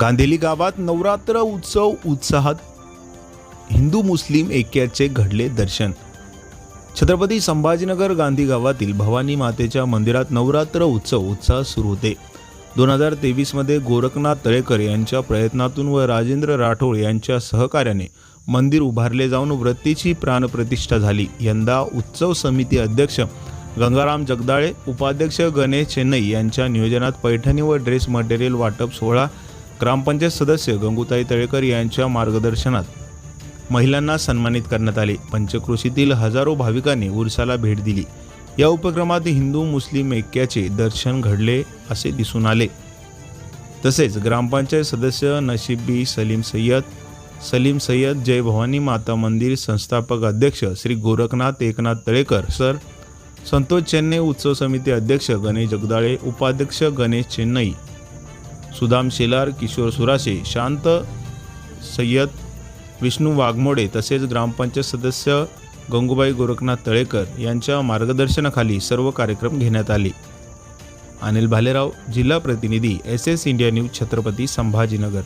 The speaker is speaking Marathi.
गांधेली गावात नवरात्र उत्सव उत्साहात हिंदू मुस्लिम ऐक्याचे घडले दर्शन. छत्रपती संभाजीनगर गांधी गावातील भवानी मातेच्या मंदिरात नवरात्र उत्सव उत्साह सुरू होते. दोन हजार तेवीसमध्ये गोरखनाथ तळेकर यांच्या प्रयत्नातून व राजेंद्र राठोड यांच्या सहकार्याने मंदिर उभारले जाऊन व्रतीची प्राणप्रतिष्ठा झाली. यंदा उत्सव समिती अध्यक्ष गंगाराम जगदाळे उपाध्यक्ष गणेश चेन्नई यांच्या नियोजनात पैठणी व ड्रेस मटेरियल वाटप सोहळा ग्रामपंचायत सदस्य गंगूताई तळेकर यांच्या मार्गदर्शनात महिलांना सन्मानित करण्यात आले. पंचक्रोशीतील हजारो भाविकांनी उरसाला भेट दिली. या उपक्रमात हिंदू मुस्लिम ऐक्याचे दर्शन घडले असे दिसून आले. तसेच ग्रामपंचायत सदस्य नशीबी सलीम सय्यद सलीम सय्यद जय भवानी माता मंदिर संस्थापक अध्यक्ष श्री गोरखनाथ एकनाथ तळेकर सर संतोष चेन्नई उत्सव समिती अध्यक्ष गणेश जगदाळे उपाध्यक्ष गणेश चेन्नई सुदाम शेलार किशोर सुराशे शांत सय्यद विष्णू वाघमोडे तसेच ग्रामपंचायत सदस्य गंगूबाई गोरखनाथ तळेकर यांच्या मार्गदर्शनाखाली सर्व कार्यक्रम घेण्यात आले. अनिल भालेराव जिल्हा प्रतिनिधी S S India news Chhatrapati Sambhajinagar.